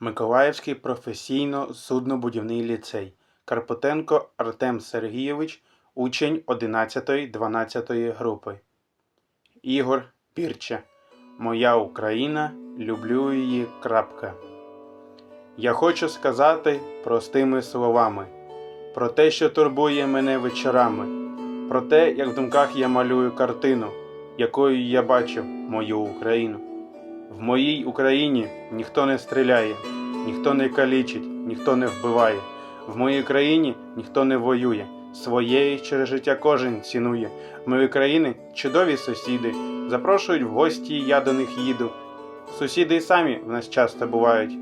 Миколаївський професійно-суднобудівний ліцей. Карпотенко Артем Сергійович, учень 11-12 групи. Ігор Пірча. Моя Україна, люблю її. Крапка. Я хочу сказати простими словами про те, що турбує мене вечорами, про те, як в думках я малюю картину, якою я бачу мою Україну. В моїй Україні ніхто не стріляє, ніхто не калічить, ніхто не вбиває. В моїй країні ніхто не воює. Своєї через життя кожен цінує. В моїй країни чудові сусіди. Запрошують в гості, я до них їду. Сусіди й самі в нас часто бувають.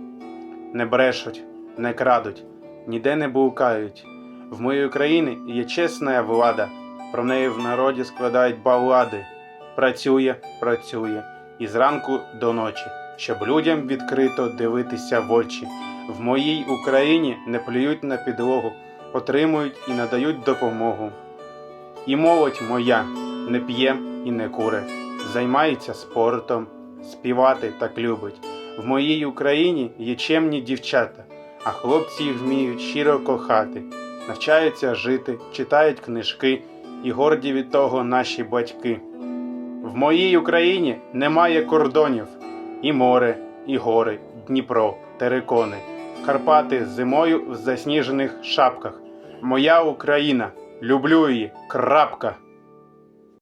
Не брешуть, не крадуть, ніде не букають. В моїй Україні є чесна влада, про неї в народі складають баллади. Працює, працює, і зранку до ночі, щоб людям відкрито дивитися в очі. В моїй Україні не плюють на підлогу, отримують і надають допомогу. І молодь моя не п'є і не куре, займається спортом, співати так любить. В моїй Україні є чемні дівчата, а хлопці їх вміють щиро кохати, навчаються жити, читають книжки і горді від того наші батьки. В моїй Україні немає кордонів, і море, і гори, Дніпро, терикони, Карпати зимою в засніжених шапках. Моя Україна, люблю її, крапка.